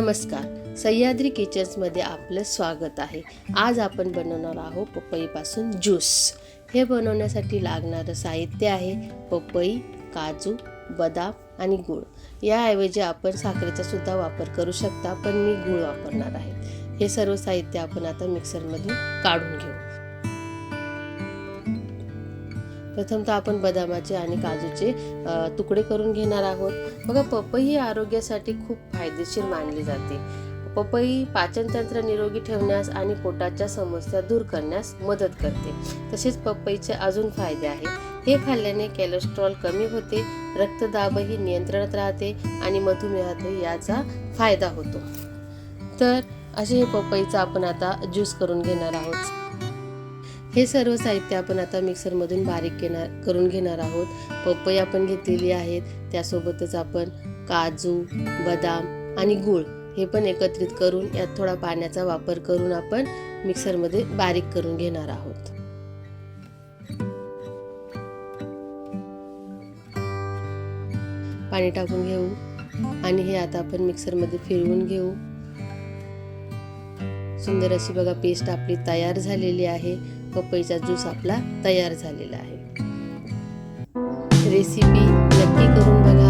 नमस्कार. सह्याद्री किचन्समध्ये आपलं स्वागत आहे. आज आपण बनवणार आहोत पपईपासून ज्यूस. हे बनवण्यासाठी लागणारं साहित्य आहे पपई काजू बदाम आणि गूळ. याऐवजी आपण साखरेचा सुद्धा वापर करू शकता पण मी गूळ वापरणार आहे. हे सर्व साहित्य आपण आता मिक्सरमधून काढून घेऊ. प्रथमतः आपण बदामाचे आणि काजूचे तुकडे करून घेणार आहोत. बघा पपई ही आरोग्यासाठी खूप फायदेशीर मानली जाते. पपई पाचनतंत्र निरोगी ठेवण्यास आणि पोटाच्या समस्या दूर करण्यास मदत करते. तसेच पपईचे अजून फायदे आहेत. हे खाल्ल्याने कॅलेस्ट्रॉल कमी होते रक्तदाबही नियंत्रणात राहते आणि मधुमेहातही याचा फायदा होतो. तर असे हे पपईचं आपण आता ज्यूस करून घेणार आहोत. हे सर्व साहित्य आपण आता मिक्सरमधून बारीक घेणार करून घेणार आहोत. पपई आपण घेतलेली आहेत. त्यासोबतच आपण काजू बदाम आणि गूळ हे पण एकत्रित करून यात थोडा पाण्याचा वापर करून आपण मिक्सरमध्ये बारीक करून घेणार आहोत. पाणी टाकून घेऊ आणि हे आता आपण मिक्सरमध्ये फिरवून घेऊ. सुंदर अशी बघा पेस्ट आपली तयार झालेली आहे. पपईचा ज्यूस आपला तयार झालेला आहे. रेसिपी नक्की करून बघा.